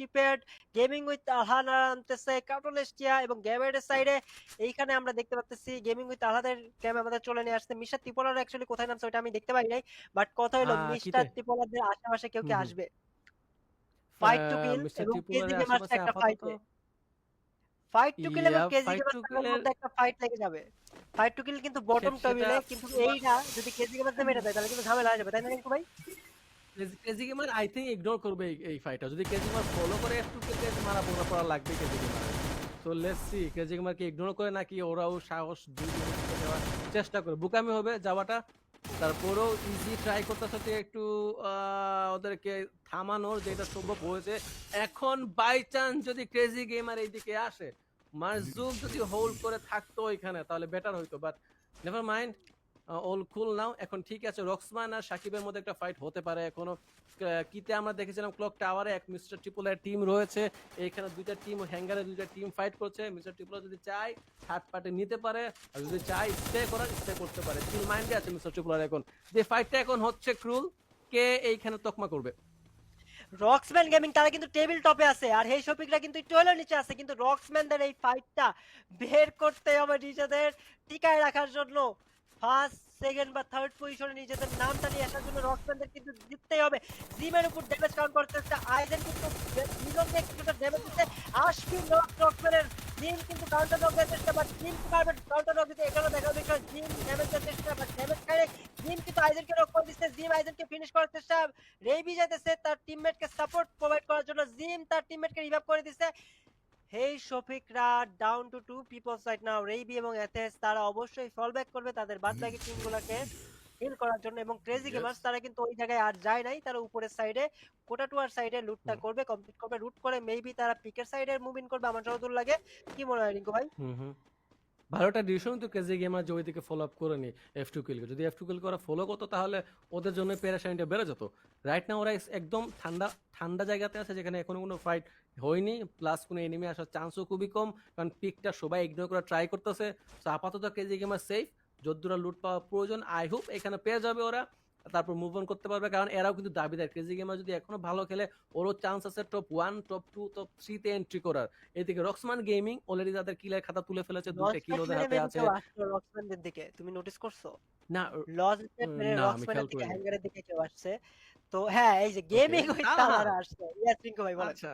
টিপেড gaming with আলহানা আনতেছে এবং সাইডে এইখানে আমরা দেখতে পাচ্ছি গেমিং উইথ আলহাদের আমাদের চলে নিয়ে আসছে। মিস্টার ত্রিপোলার অ্যাকচুয়ালি কোথায় নামছে ওটা আমি দেখতে পাই নাই বাট কথা হলো মিস্টার? ত্রিপোলারদের আশেপাশে কেউ কি। আসবে? ফাইট টু কিল এবং কেজি আশেপাশে একটা ফাইটে ফাইট টু কিল এবং কেজি মধ্যে একটা ফাইট লেগে যাবে। ফাইট টু কিল কিন্তু বটম টেবিলে কিন্তু এইটা যদি কেজি গেমার্স মেরে দেয় তাহলে কিন্তু ঝামেলা হয়ে যাবে তাই না ভাই? KG gamer I think ignore করবে এই- ফাইটটা যদি কেজি গেমার ফলো করে একটু কেটে মারা পড়া পড়া লাগবে কেজি গেমার তো লেটস সি কেজি গেমারকে ইগনোর করে নাকি ওরাও সাহস দেওয়ার চেষ্টা করে বুকামি হবে যাওয়াটা। তারপরেও ইজি ট্রাই করতেছে যে একটু ওদেরকে থামানোর যেটা সম্ভব হয়েছে। এখন বাই চান্স যদি ক্রেজি গেমার এইদিকে আসে মারজুক যদি হোল্ড করে থাকতো এখানে তাহলে বেটার হইতো but never mind all cool now এখন ঠিক আছে, রক্সমান আর সাকিবের মধ্যে একটা ফাইট হতে পারে। এখনও কিতে আমরা দেখেছিলাম ক্লক টাওয়ারে এক মিস্টার ট্রিপলের টিম রয়েছে। এইখানে দুইটা টিম হ্যাঙ্গারে দুইটা টিম ফাইট করছে। মিস্টার ট্রিপল যদি চায় থার্ড পার্টি নিতে পারে। আর যদি চায় স্টে করার স্টে করতে পারে। চিল মাইন্ডে আছে মিস্টার ট্রিপলার এখন। যে ফাইটটা এখন হচ্ছে ক্রুল কে এইখানে তকমা করবে? রক্সম্যান গেমিং তারা কিন্তু টেবিল টপে আছে। আর হেই শপিকরা কিন্তু একটু হলেও নিচে আছে। কিন্তু রক্সম্যানদের এই ফাইটটা বের করতে হবে নিজেদের, টিকায় রাখার জন্য। ফার্স্ট সেকেন্ড বা থার্ড পজিশনে নিজেদের নামটা নিয়ে আসার জন্য রক্সম্যানদের কিন্তু জিততেই হবে। জিমের উপর ড্যামেজ কাউন্ট করতে হচ্ছে। আইজেন কিন্তু মিলনকে কিছুটা ড্যামেজ দিচ্ছে। আশফিন রক্সম্যানের জিম কিন্তু কাউন্টার নক দেওয়ার চেষ্টা বাট জিম পারবে কাউন্টার নক দিতে এখানে দেখা বিষয় জিম ড্যামেজ দেওয়ার চেষ্টা বাট ড্যামেজ খায় জিম কিন্তু আইজেনকে রক করে দিচ্ছে। জিম আইজেনকে ফিনিশ করার চেষ্টা রেবি যাইতেছে। তার টিমমেটকে সাপোর্ট প্রোভাইড করার জন্য জিম তার টিমমেটকে রিভাইভ করে দিচ্ছে। Hey শফিকরা down to two people right now রেবি এবং এথেস তারা অবশ্যই ফল ব্যাক করবে তাদের বাদ বাকি টিমগুলোকে হিল করার জন্য এবং ক্রেজি. গেমার্স তারা কিন্তু ওই জায়গায় আর যায় নাই। তারা উপরের সাইডে কোটাটুয়ার সাইডে লুটটা। করবে কমপ্লিট করবে লুট করে মেবি তারা পিকের সাইডে মুভ ইন করবে আমার যতদূর লাগে। কি মনে হয় রিঙ্কু ভাই? ভালোটা ডিসিশন তো কেজি গেমার যে ওইদিকে ফলো আপ করে নি এফ টু কিলকে যদি এফ টু কিল করা ফলো করতো তাহলে ওদের জন্য প্যারাশাইনটা বেড়ে যেত। রাইট না ওরা একদম ঠান্ডা ঠান্ডা জায়গাতে আছে যেখানে এখনও কোনো ফাইট হয়নি। প্লাস কোনো এনিমি আসার চান্সও খুবই কম, কারণ পিকটা সবাই ইগনোর করে ট্রাই করতেছে। তো আপাতত কেজি গেমার সেফ যদ্দুরা লুট পাওয়া প্রয়োজন আই হোপ এখানে পেয়ে যাবে ওরা। তারপর মুভ অন করতে পারবে। কারণ এরাও কিন্তু দাবিদার। ক্রেজি গেমার যদি এখনও ভালো খেলে ওরও চান্স আছে top one top two top থ্রিতে এন্ট্রি করার। এদিকে রক্সমান গেমিং অলরেডি তাদের কিলের খাতা তুলে ফেলেছে দুইটা কিল ওদের হাতে আছে। রক্সম্যানদের দিকে। তুমি নোটিস করছ? না লজ রক্সম্যানের দিকে হ্যাঙ্গারের দিকে কেউ আসছে। তো হ্যাঁ এই যে গেমিং ওই তারা। আসছে। ইয়াস রিঙ্কু ভাই বলেন। আচ্ছা।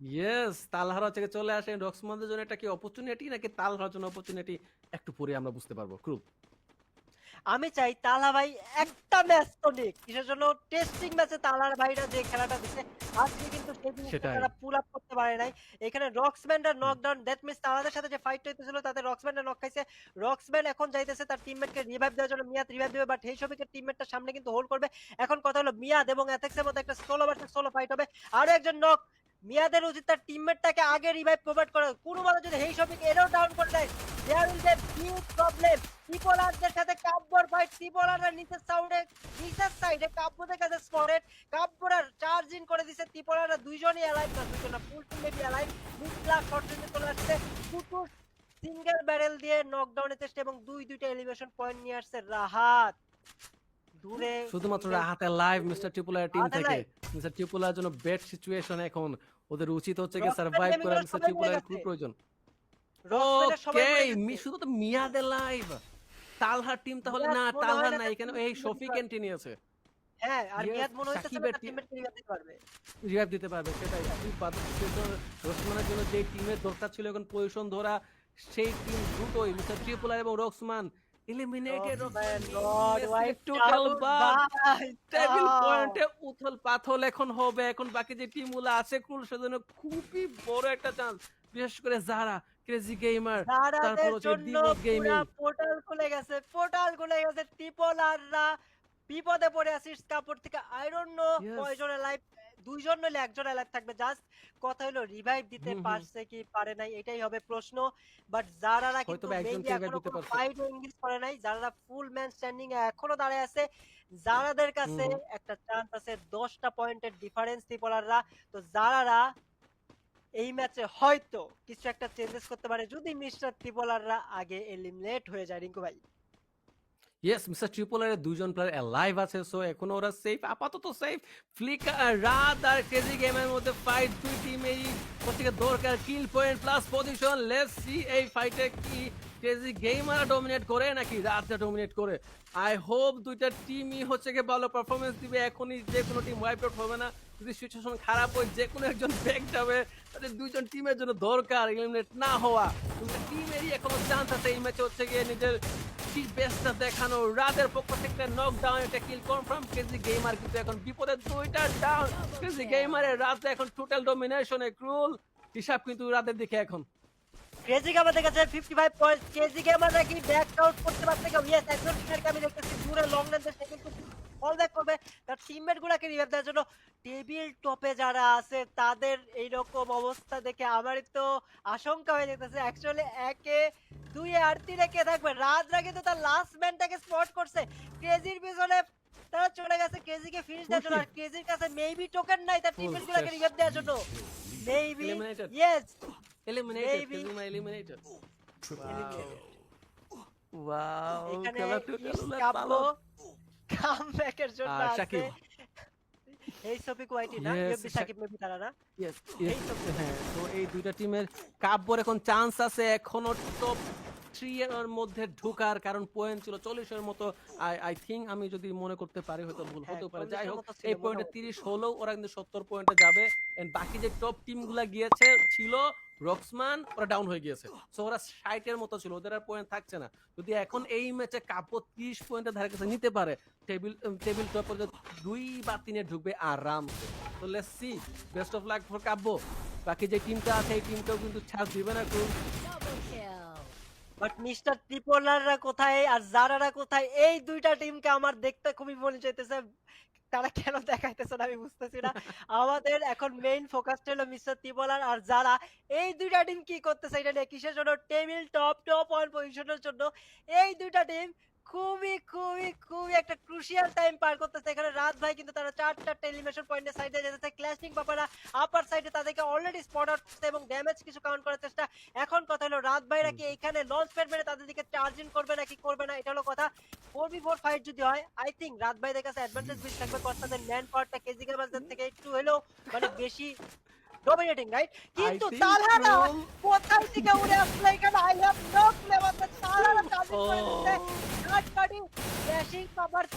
ইয়েস তালহারা থেকে চলে আসে। রক্সমানদের জন্য এটা কি অপরচুনিটি নাকি তালহার জন্য অপরচুনিটি একটু পরে আমরা বুঝতে পারব। ক্রুপ আমি চাই তালা ভাই একটা ম্যাচ তো নিক। কিসের জন্য? টেস্টিং ম্যাচে তালার ভাইরা যে খেলাটা দিছে আজকে কিন্তু তারা পুল আপ করতে পারে নাই। এখানে রক্সম্যানরা নকডাউন দ্যাট মিন্স তালাদের সাথে যে ফাইট হইতেছিল তাতে রক্সম্যানরা নক খাইছে। রক্সম্যান এখন যাইতেছে তার টিমমেটকে রিভাইভ দেওয়ার জন্য মিয়াদ রিভাইভ দেবে বাট হেইসবিকের টিমমেটটা সামনে কিন্তু হোল্ড করবে। এখন কথা হলো মিয়াদ এবং অ্যাথেক্সের মধ্যে একটা সোলো ভার্সেস সোলো ফাইট হবে। আরও একজন নক মিয়াদের উচিত তার টিমমেটটাকে আগে রিভাইভ প্রোভাইড করা। কোনো বলে যদি হেই হেইসবিক এরও ডাউন করে দেয় there will be big problem ত্রিপোলারদের সাথে কাব্যর ফাইট ত্রিপোলাররা নিচের সাউন্ডে নিচের সাইডে কাব্যদের কাছে স্পটেড কাব্যরা চার্জ ইন করে দিছে, ত্রিপোলাররা দুইজনই অ্যালাইভ না দুইজন না full team maybe alive mid black শর্টেজে চলে আসছে। কুটুর সিঙ্গেল ব্যারেল দিয়ে নকডাউনের চেষ্টা এবং দুই দুইটা এলিভেশন পয়েন্ট নিয়ে আসছে রাহাত। শুধুমাত্র হাতে লাইভ মিস্টার ট্রিপুলার টিম থেকে। মিস্টার ট্রিপুলার জন্য বেড সিচুয়েশন এখন। ওদের উচিত হচ্ছে কি সার্ভাইভ করা মিস্টার ট্রিপুলার খুব প্রয়োজন। ওকে শুধু তো লাইভ তালহার টিম তাহলে না তালহার না এখানে এই কে শফিক দিতে এন্ট্রি নিয়েছে। হ্যাঁ আর মিয়াদ মনে হইতেছে তার team- রিভাইভ দিতে পারবে। রিভাইভ দিতে পারবে সেটাই। খুব বাদক রসমানের জন্য যে টিমের দরকার ছিল এখন পজিশন ধরা সেই টিম দুটোই মিস্টার ট্রিপুলার এবং রক্সমান ভাই, টেবিল. পয়েন্টে উথল পাথল এখন হবে। এখন বাকি যে টিমগুলো আছে কুল সেজন্য খুবই বড় একটা চান্স বিশেষ করে যারা ক্রেজি গেমার তারপর হচ্ছে ডিমো গেমিং পুরা পোর্টাল খুলে গেছে। পোর্টাল খুলে গেছে। ট্রিপলাররা বিপদে পড়ে আসিস কাপড় থেকে আই ডোন্ট নো Yes. কয়জন লাইভ দুইজন নইলে একজন লাইভ থাকবে। জাস্ট কথা হলো রিভাইভ দিতে। পারছে কি পারে নাই এটাই হবে প্রশ্ন। বাট যারারা কিন্তু একজনকে এখনও ফাইট এনগেজ করে নাই যারা ফুল ম্যান স্ট্যান্ডিং এ এখনও দাঁড়ায় আছে যারাদের কাছে একটা চান্স আছে দশটা পয়েন্টের ডিফারেন্স ত্রিপলাররা। তো যারারা এই ম্যাচে হয়তো কিছু একটা চেঞ্জেস করতে পারে যদি মিস্টার ত্রিপলাররা আগে এলিমিনেট হয়ে যায় রিঙ্কু ভাই। ইয়েস মিস্টার ট্রিপলের দুইজন প্লেয়ার লাইভ আছে সো এখন ওরা সেফ আপাতত সেফ ফ্লিক রাত আর ক্রেজি গেমের মধ্যে ফাইট দুই টিমেরই প্রত্যেকের দরকার। Kill point plus position let's see এই ফাইটে কি ক্রেজি গেমার ডমিনেট করে নাকি রাতটা ডমিনেট করে। আই হোপ দুইটা টিমই হচ্ছে গিয়ে ভালো পারফরমেন্স দিবে। এখনই যে কোনো টিম ওয়াইপ আউট হবে না। যদি সিচুয়েশন খারাপ হয়, যে কোনো একজন ব্যাক যাবে তাদের দুইজন টিমের জন্য দরকার। এলিমিনেট না হওয়া। টিমেরই এখনও চান্স আছে। এই ম্যাচে হচ্ছে গিয়ে নিজের কি বেস্টটা দেখানো রাতের পক্ষ থেকে নকডাউন এটা কিল কনফার্ম কেজি গেমার কিন্তু এখন বিপদে দুইটা ডাউন কেজি গেমারের রাতে এখন টোটাল ডমিনেশনে ক্রুল হিসাব কিন্তু রাতের দিকে এখন। ক্রেজি গেমার ফিফটি 55 পয়েন্ট ক্রেজি গেমার নাকি ব্যাক আউট করতে পারছে কেউ? ইয়েস একজন প্লেয়ারকে আমি দেখতেছি, দূরে লং রেঞ্জে সে কিন্তু ফল ব্যাক করবে তার টিমমেট গুলাকে রিভাইভ দেওয়ার জন্য টেবিল টপে যারা আছে তাদের এইরকম অবস্থা দেখে আমারই তো আশঙ্কা হয়ে যেতেছে। অ্যাকচুয়ালি একে দুই আর তিনে কে থাকবে? রাজরা কিন্তু তার লাস্ট ম্যানটাকে স্পট করছে। ক্রেজির পিছনে তারা চলে গেছে ক্রেজিকে ফিনিশ দেওয়ার জন্য। আর ক্রেজির কাছে মেবি টোকেন নাই তার টিমমেট গুলাকে রিভাইভ দেওয়ার জন্য। Maybe yes eliminated. কেজিমা eliminated. Wow এখানে কাপলো। কামব্যাকের জন্য আছে। এই সফিক ওয়াইটি না Yes, ইউবি সাকিব মেবি তারা না? Yes, হ্যাঁ তো এই দুইটা টিমের কাব্যর এখন চান্স আছে। এখনও টপ থ্রি এর মধ্যে ঢোকার কারণ পয়েন্ট ছিল চল্লিশের মতো। আই আই থিঙ্ক আমি যদি মনে করতে পারি হয়তো ভুল হ্যাঁ, হতে পারে। যাই হোক এই পয়েন্টে তিরিশ হলেও ওরা কিন্তু সত্তর পয়েন্টে যাবে। এন্ড বাকি যে টপ টিমগুলা গিয়েছে ছিল রক্সমান ওরা ডাউন হয়ে গিয়েছে। সো ওরা ষাটের মতো ছিল ওদের আর পয়েন্ট থাকছে না। যদি এখন এই ম্যাচে কাব্য তিরিশ পয়েন্টের ধারে কাছে নিতে পারে টেবিল টেবিল টপ দুই বা তিনে ঢুকবে আরাম তো let's see best of luck for Kabbo. বাকি যে টিমটা আছে এই টিমটাও কিন্তু ছাড় দিবে না খুব বাট মিস্টার ত্রিপোলাররা কোথায় আর জারারা কোথায়? এই দুইটা টিমকে আমার দেখতে খুবই মনে চাইতেছে তারা কেন দেখাইতেছে না আমি বুঝতেছি না। আমাদের এখন মেইন ফোকাস হলো মিস্টার তিবলার আর যারা এই দুইটা টিম কি করতেছে এটা নিয়ে কিসের জন্য? টেবিল টপ টপ ওয়ান পজিশনের জন্য এই দুইটা টিম খুবই খুবই খুবই একটা ক্রুশিয়াল টাইম পার করতেছে। এখানে রাত ভাই কিন্তু তারা চার চারটা এলিমিনেশন পয়েন্টের সাইডে যেতেছে। ক্লাসিং বাপারা আপার সাইডে তাদেরকে অলরেডি স্পট আউট করতে এবং ড্যামেজ কিছু কাউন্ট করার চেষ্টা। এখন কথা হলো রাত ভাইরা কি এখানে লঞ্চ প্যাড মেরে তাদের দিকে চার্জিং করবে নাকি করবে না এটা হলো কথা। ফোর বি ফোর ফাইট যদি হয় আই থিঙ্ক রাত ভাইদের কাছে অ্যাডভান্টেজ বেশি থাকবে। কজ তাদের ম্যান পাওয়ারটা কেজি গেমারদের থেকে একটু হলেও মানে বেশি ডমিনেটিং রাইট কিন্তু তালহারা কোথায় থেকে উড়ে আসলো এখানে I have no clue charging করে পার্টি ড্যাশিং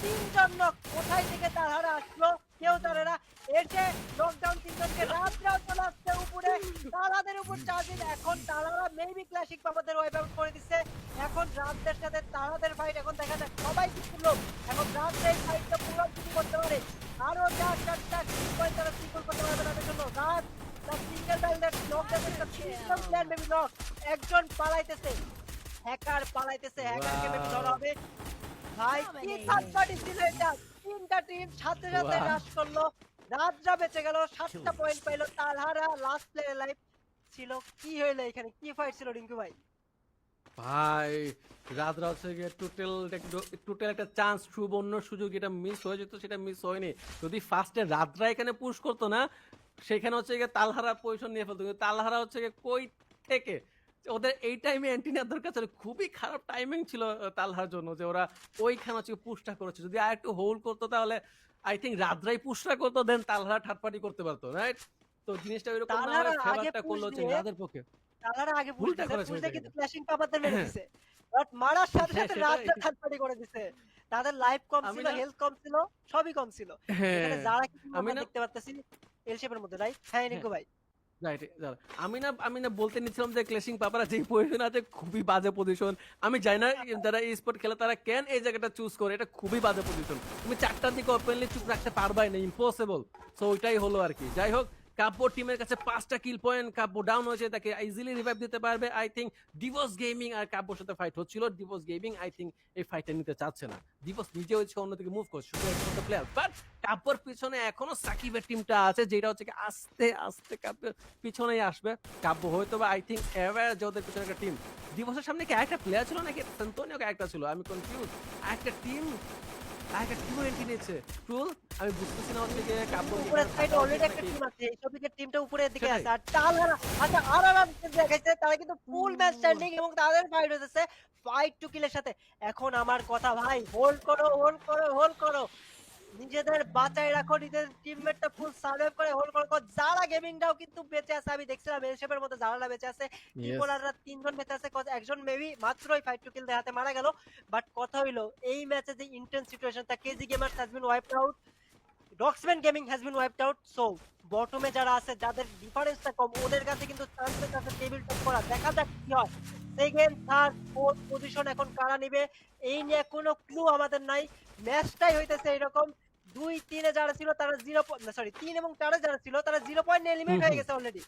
তিনজন লোক কোথায় থেকে আসলো। কেউ জানে না। লকডাউন তিনজনকে রাতরাও চলে আসছে উপরে। উপর চার্জিং এখন মেবি ক্লাসিক পাপাদের ওয়াইপ আউট করে দিচ্ছে। এখন রাতদের সাথে তারাদের ফাইট এখন দেখা যায় সবাই কিছু লোক এখন রাত এই ফাইটটা পুরো কিছু করতে পারে। আরও চার চারটা পয়েন্ট তারা সিকুল করতে পারবে তাদের জন্য। রাত একজন পালাইতেছে। হ্যাকার পালাইতেছে হ্যাকারকে মেবি ধরা হবে। ভাই কি থার্ড ছিল এটা তিনটা টিম সাথে সাথে রাশ করল। রাজরা বেঁচে গেল সাতটা পয়েন্ট পাইলো। তালহারা লাস্ট প্লেয়ার লাইফ ছিল। কি হইল এখানে? কি ফাইট ছিল রিঙ্কু ভাই? ভাই রাত রাত থেকে টোটাল টোটাল একটা চান্স সুবর্ণ সুযোগ এটা মিস হয়ে যেত সেটা মিস হয়নি। যদি ফার্স্টে রাতরা এখানে পুশ করতো না সেখানে হচ্ছে গিয়ে তালহারা পজিশন নিয়ে ফেলতো কিন্তু তালহারা হচ্ছে গিয়ে কই থেকে? ওদের এই টাইমে অ্যান্টিনার দরকার ছিল। খুবই খারাপ টাইমিং ছিল তালহার জন্য যে ওরা ওইখানে হচ্ছে পুশটা করেছে। যদি আর একটু হোল্ড করতো তাহলে আই থিঙ্ক রাতরাই পুশটা করতো দেন তালহারা পার্টি করতে পারতো রাইট তো জিনিসটা হয় আগে ফেভারটা করল হচ্ছে রাতের পক্ষে। তালহারা আগে ভুলটা করেছে কিন্তু। ক্ল্যাশিং মেরে হ্যাঁ। দিছে। বাট মারার সাথে হ্যাঁ, সাথে পার্টি করে দিছে। তাদের লাইফ কম আমি ছিল হেলথ কম ছিল সবই কম ছিল। হ্যাঁ। যারা আমি দেখতে পাচ্ছি এল শেপের মধ্যে রাইট হ্যাঁ রিঙ্কু ভাই। রাইট আমি না আমি না বলতে নিচ্ছিলাম যে ক্লেশিং পাপারা যে পজিশন আছে খুবই বাজে পজিশন আমি জানি না যারা এই স্পোর্ট খেলে তারা কেন এই জায়গাটা চুজ করে? এটা খুবই বাজে পজিশন তুমি চারটার দিকে ওপেনলি চুপ রাখতে পারবাই না ইম্পসিবল সো ওইটাই হলো আর কি। যাই হোক কাব্য টিমের কাছে পাঁচটা কিল পয়েন্ট কাব্য ডাউন হয়েছে, তাকে ইজিলি রিভাইভ দিতে পারবে। আই থিঙ্ক ডিভোর্স গেমিং আর কাব্যর সাথে ফাইট হচ্ছিল। ডিভোর্স গেমিং আই থিঙ্ক এই ফাইটটা নিতে চাচ্ছে না। ডিভোর্স নিজে হচ্ছে অন্যদিকে মুভ করছে প্লেয়ার বাট কাব্যর পিছনে এখনও সাকিবের টিমটা আছে, যেটা হচ্ছে কি আস্তে আস্তে কাব্যের পিছনেই আসবে। কাব্য হয়তো বা আই থিঙ্ক যে ওদের পিছনে একটা টিম দিবসের সামনে কি একটা প্লেয়ার ছিল নাকি? সেন্টোনিও একটা ছিল? আমি কনফিউজ একটা টিম আরেকটা টিমও এন্ট্রি নিয়েছে। ক্রুল আমি বুঝতেছি না হচ্ছে কাব্য উপরের এখানে অলরেডি একটা টিম আছে এই শপিকের টিমটা উপরের দিকে আছে। আর টালহারা আচ্ছা আরারাম দেখাইছে তারা কিন্তু ফুল ম্যাচ স্ট্যান্ডিং এবং তাদের ফাইট হতেছে ফাইট টু কিলের সাথে। এখন আমার কথা ভাই হোল্ড করো হোল্ড করো হোল্ড করো। নিজেদের বাঁচায় রাখো নিজেদের টিমমেটটা ফুল সার্ভাইভ করে হোল্ড করো যারা গেমিংটাও কিন্তু বেঁচে আছে আমি দেখছিলাম এল শেপের মতো যারা বেঁচে আছে Yes. তিনজন বেঁচে আছে একজন মেবি মাত্রই ফাইট টু কিল হাতে মারা গেল বাট কথা হইল এই ম্যাচে যে ইন্টেন্স সিচুয়েশন তা KG gamers has been wiped out Roxman gaming has been wiped out so বটমে যারা আছে যাদের ডিফারেন্সটা কম ওদের কাছে কিন্তু চান্সেস আছে টেবিল টপ করা দেখা যাক কি হয় সেকেন্ড থার্ড ফোর্থ পজিশন এখন কারা নিবে? এই নিয়ে কোনো ক্লু আমাদের নাই। ম্যাচটাই হইতেছে এরকম। দুই তিনে যারা ছিল তারা জিরো সরি তিন এবং চারে যারা ছিল তারা জিরো পয়েন্ট এলিমিনেট হয়ে গেছে অলরেডি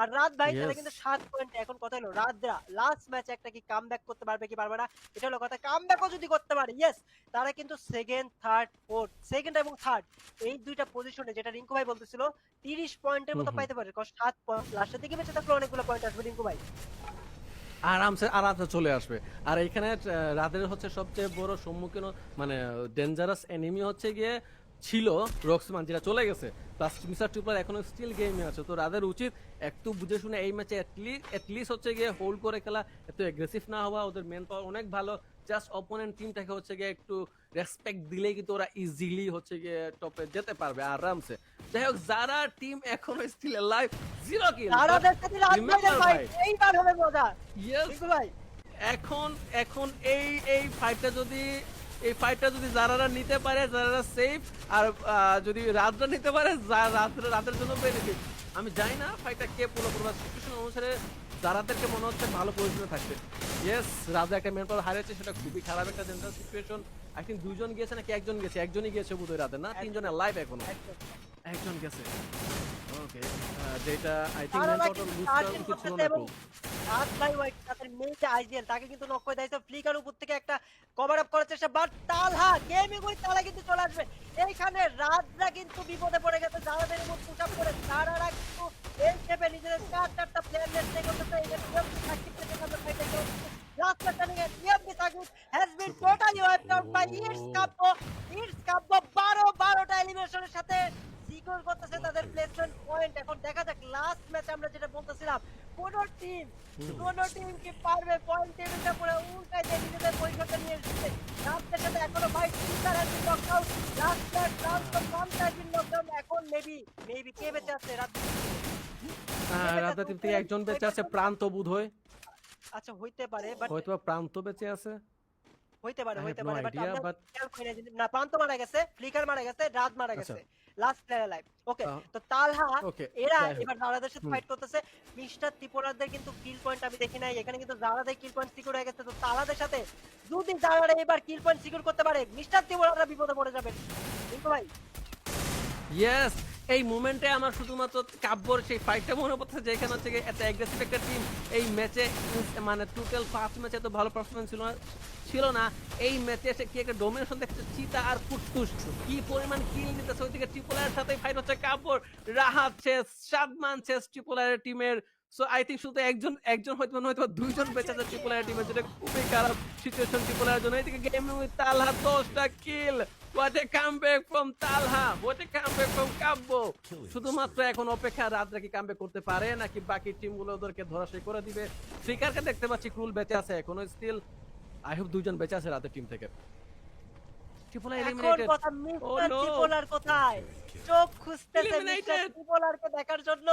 আর রাত ভাই তারা কিন্তু সাত পয়েন্ট এখন কথা হলো রাতরা লাস্ট ম্যাচে একটা কি কাম করতে পারবে কি পারবে না? এটা হলো কথা কাম যদি করতে পারে ইয়েস তারা কিন্তু সেকেন্ড থার্ড ফোর্থ সেকেন্ড এবং থার্ড এই দুইটা পজিশনে যেটা রিঙ্কু ভাই বলতেছিল তিরিশ পয়েন্টের মতো। পাইতে পারে। কারণ সাত পয়েন্ট লাস্টের দিকে বেঁচে থাকলে অনেকগুলো পয়েন্ট আসবে রিঙ্কু ভাই। আরামসে আরামসে চলে আসবে। আর এখানে রাদের হচ্ছে সবচেয়ে বড় সম্মুখীন মানে ডেঞ্জারাস এনিমি হচ্ছে গিয়ে ছিল রক্সমান, যেটা চলে গেছে। প্লাস মিস্টার টুপার এখনও স্টিল গেমে আছে। তো রাদের উচিত একটু বুঝে শুনে এই ম্যাচে অ্যাটলিস্ট হচ্ছে গিয়ে হোল্ড করে খেলা। এত এগ্রেসিভ না হওয়া, ওদের মেন পাওয়ার অনেক ভালো। জাস্ট অপোনেন্ট টিমটাকে হচ্ছে গিয়ে একটু রেসপেক্ট দিলেই কিন্তু ওরা ইজিলি হচ্ছে গিয়ে টপে যেতে পারবে আরামসে। যাই হোক যারা টিম এখনও স্টিল লাইভ জিরো কিল রাত ভাইদের ফাইট ভাই। এইবার হবে মজা। ইয়েস ভাই। এখন এখন এই এই ফাইটটা যদি এই ফাইটটা যদি যারা নিতে পারে যারা সেফ আর যদি রাতরা নিতে পারে যা- রাত- রাতের জন্য বেনিফিট আমি জানি না ফাইটটা কে পুরো পুরো সিচুয়েশন অনুসারে যারাদেরকে মনে হচ্ছে ভালো পজিশনে থাকবে। ইয়েস রাজা একটা মেন পাওয়ার হারিয়েছে সেটা খুবই খারাপ একটা জেনারেল সিচুয়েশন আই থিঙ্ক দুইজন গিয়েছে নাকি একজন গেছে একজনই গিয়েছে বোধহয় রাতে না? তিনজনের লাইভ এখনও? একজন গেছে। ওকে যেটা আই তারা মেন পাওয়ার target উচিত ছিল না খুব। ভাই হোয়াইট তাদের মেন যে তাকে কিন্তু নক করে দিয়েছে ফ্লিকার উপর থেকে একটা কভার আপ করার চেষ্টা বাট তালহা গেমিং উইথ তালা কিন্তু চলে আসবে। এইখানে রাতরা কিন্তু বিপদে পড়ে গেছে যারাদের উপর পুশ আপ করে তারারা কিন্তু এই শেপে নিজেদের চার চারটা প্লেয়ার নেটে করতেছে এখানে নিয়মিত থাকতে থেকে তাদের ফাইটে লাস্ট টার্নিং এ নিয়মিত থাকুন has been totally wiped out by it's Kappo it's Kappo 12 12টা এলিমিনেশনের সাথে সিকিউর করতেছে তাদের প্লেসমেন্ট পয়েন্ট এখন দেখা যাক লাস্ট ম্যাচে আমরা যেটা বলতেছিলাম কোন টিম কোন টিম কি পারবে পয়েন্ট টেবিলটা পুরো উল্টাই দিয়ে নিজেদের পরিসরটা নিয়ে এসেছে রাতের সাথে এখনও ভাই চিন্তার has been knock out last match last com has been knock down এখন মেবি মেবি কে টিম থেকে একজন বেঁচে আছে প্রান্ত বোধ হয় আচ্ছা হইতে পারে বাট হয়তো প্রান্ত বেঁচে আছে। হইতে পারে হইতে পারে বাট না প্রান্ত মারা গেছে ফ্লিকার মারা গেছে রাত মারা আচ্ছা। গেছে লাস্ট প্লেয়ার লাইফ ওকে তো তালহা এরা এবার জারাদের সাথে ফাইট করতেছে। মিস্টার ত্রিপুরাদের কিন্তু কিল পয়েন্ট আমি দেখি নাই এখানে কিন্তু জারাদের কিল পয়েন্ট সিকিউর হয়ে গেছে তো তালাদের সাথে যদি জারারা এবার কিল পয়েন্ট সিকিউর করতে পারে মিস্টার ত্রিপুরারা বিপদে পড়ে যাবেন রিঙ্কু ভাই ইয়েস এই মোমেন্টে আমার শুধুমাত্র কাব্যর সেই ফাইটটা মনে পড়ছে যেখানে হচ্ছে গিয়ে এত অ্যাগ্রেসিভ একটা টিম এই ম্যাচে মানে টোটাল পাঁচ ম্যাচে এত ভালো পারফরমেন্স ছিল না ছিল না। এই ম্যাচে এসে কি একটা ডোমিনেশন দেখছে চিতা আর ফুটফুস কি পরিমাণ কিল নিতেছে ওইদিকে ট্রিপলারের সাথে ফাইট হচ্ছে কাব্যর। রাহাত শেষ, সাদমান শেষ ট্রিপলারের টিমের সো আই থিঙ্ক শুধু একজন একজন হয়তো না হয়তো দুইজন বেঁচে আছে ট্রিপলারের টিমের যেটা খুবই খারাপ সিচুয়েশন ট্রিপলারের জন্য। এদিকে গেমিং তালহা দশটা কিল What a comeback from Talha! What a comeback from Kabbo! শুধুমাত্র এখন অপেক্ষা রাতরা কি কামব্যাক করতে পারে নাকি বাকি টিমগুলো ওদেরকে ধরাশায়ী করে দিবে? ফ্লিকারকে দেখতে পাচ্ছি ক্রুল বেঁচে আছে এখনও স্টিল আই হোপ দুইজন বেঁচে আছে রাতের টিম থেকে। ট্রিপল এলিমিনেটেড কথা মিস্টার no. কোথায়? চোখ খুঁজতেছে মিস্টার. দেখার জন্য।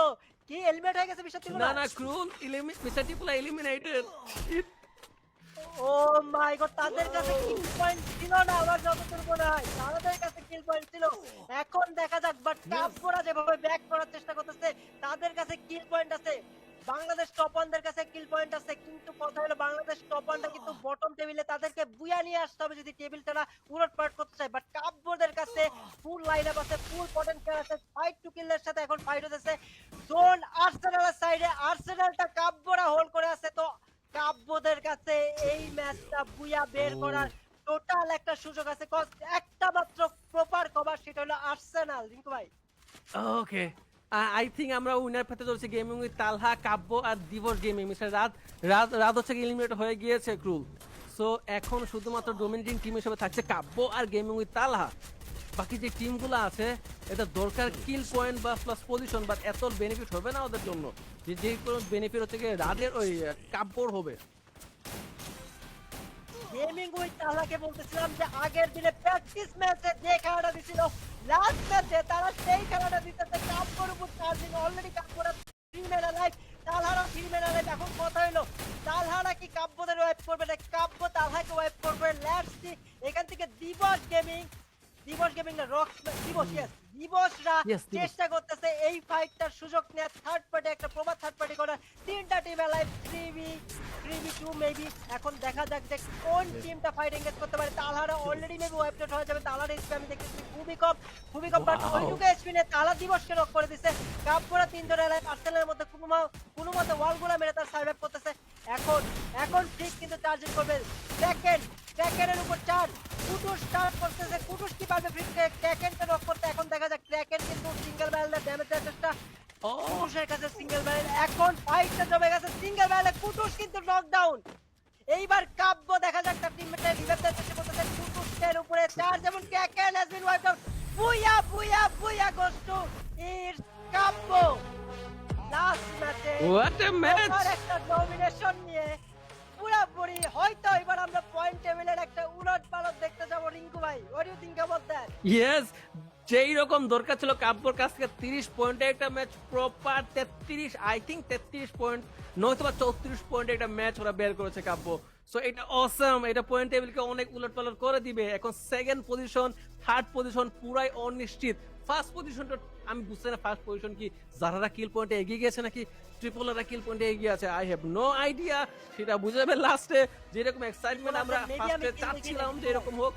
কি এলিমিনেট হয়ে গেছে মিস্টার না না ক্রুল mister triple eliminated oh my god, তাদের কাছে কিল পয়েন্ট ছিল না, আমার যতদূর মনে হয়। তাদের কাছে কিল পয়েন্ট ছিল। এখন দেখা যাক বাট কাপড়া যেভাবে ব্যাক করার চেষ্টা করতেছে, তাদের কাছে কিল পয়েন্ট আছে। বাংলাদেশ টপ কাছে কিল পয়েন্ট আছে, কিন্তু কথা হলো বাংলাদেশ টপ কিন্তু বটম টেবিলে তাদেরকে বুয়া নিয়ে আসতে হবে যদি টেবিলটা না উলট পালট করতে চায়। বাট কাপড়দের কাছে ফুল লাইন আপ আছে ফুল পটেনশিয়াল আছে ফাইট টু কিলের সাথে এখন ফাইট হতেছে জোন আর্সেনালের সাইডে আর্সেনালটা কাব্যরা হোল্ড করে আছে তো কাব্যদের কাছে এই বুয়া বের। করার টোটাল একটা সুযোগ আছে। Cause একটা মাত্র প্রপার কভার সেটা হলো আর্সেনাল রিঙ্কু ভাই। ওকে আই থিঙ্ক আমরা উইনার পেতে চলছি গেমিং উইথ তালহা কাব্য আর দিবস গেমিং মিস্টার রাত রাত রাত হচ্ছে এলিমিনেট হয়ে গিয়েছে ক্রুল সো এখন শুধুমাত্র ডোমিনেটিং টিম হিসেবে থাকছে কাব্য আর গেমিং উইথ তালহা। বাকি যে টিমগুলো আছে এটা দরকার কিল পয়েন্ট বা প্লাস পজিশন বাট এত বেনিফিট হবে না ওদের জন্য। যে যে কোনো বেনিফিট হচ্ছে গিয়ে রাজের ওই কাব্যর হবে। গেমিং উইথ তাহলাকে বলতেছিলাম যে আগের দিনে প্র্যাকটিস ম্যাচে যে খেলাটা দিছিল লাস্ট ম্যাচে তারা সেই খেলাটা দিতেছে। কাপড় উপর চার্জিং অলরেডি কাপড় থ্রি মেনা লাইফ তালহারা থ্রি মেনা লাইফ এখন কথা হলো তালহারা কি কাব্যদের ওয়াইপ করবে? না কাব্য তালহাকে ওয়াইপ করবে। লেটস সি এখান থেকে দিবস গেমিং দিবস গেমিং না রক দিবস ইয়েস দিবসরা চেষ্টা করতেছে এই ফাইটটার সুযোগ নেওয়ার থার্ড পার্টি একটা প্রবাদ থার্ড পার্টি করার তিনটা team live three v three v two maybe এখন দেখা যাক যে কোন টিমটা ফাইট এঙ্গেজ করতে পারে। তালহারা অলরেডি মেবি ওয়েবটেড হয়ে যাবে। তালহার এইচপি আমি দেখতেছি খুবই কম খুবই কম বাট. ওইটুকু এইচপি নিয়ে তালা দিবসকে রক করে দিছে। কাপড়া তিনজনের লাইভ আর্সেনালের মধ্যে কোনো কোনো মতে ওয়ালগুলো মেরে তার সার্ভাইভ করতেছে। এখন এখন ঠিক কিন্তু চার্জিং করবে। সেকেন্ড সেকেন্ডের উপর চার্জ কুটুস স্টার্ট করতেছে। কুটুস কি পারবে ফ্রি ক্র্যাকেনকে রক করতে? এখন দেখা যাক। ক্র্যাকেন কিন্তু সিঙ্গেল ব্যারেলের ড্যামেজ দেওয়ার চেষ্টা। কুটুসের কাছে সিঙ্গেল ব্যারেল এখন ফাইটটা জমে গেছে সিঙ্গেল ব্যারেলে কুটুস কিন্তু নকডাউন এইবার কাব্য দেখা যাক তার টিমমেটে রিভাইভ চেষ্টা করতেছে। কুটুসের উপরে চার্জ যেমন Kraken has been wiped out booyah booyah booyah goes to it's Kabbo. Last ম্যাচে হোয়াট এ ম্যাচ একটা ডমিনেশন নিয়ে পুরোপুরি হয়তো এবার আমরা পয়েন্ট টেবিলের একটা উলট পালট দেখতে যাব। রিঙ্কু ভাই what you think about that yes যেই রকম দরকার ছিল কাব্যর কাছ থেকে তিরিশ পয়েন্টে একটা ম্যাচ প্রপার তেত্রিশ আই থিঙ্ক তেত্রিশ পয়েন্ট নয়তো বা চৌত্রিশ পয়েন্টে একটা ম্যাচ ওরা বের করেছে কাব্য। সো এটা অসাম এটা পয়েন্ট টেবিলকে অনেক উলট পালট করে দিবে। এখন সেকেন্ড পজিশন থার্ড পজিশন পুরাই অনিশ্চিত। ফার্স্ট পজিশনটা আমি বুঝতে না ফার্স্ট পজিশন কি যারা কিল পয়েন্টে এগিয়ে গেছে নাকি ট্রিপলাররা কিল পয়েন্টে এগিয়ে আছে আই হ্যাভ নো আইডিয়া সেটা বুঝে যাবে লাস্টে যেরকম এক্সাইটমেন্ট আমরা ফার্স্টে চাচ্ছিলাম যে এরকম হোক।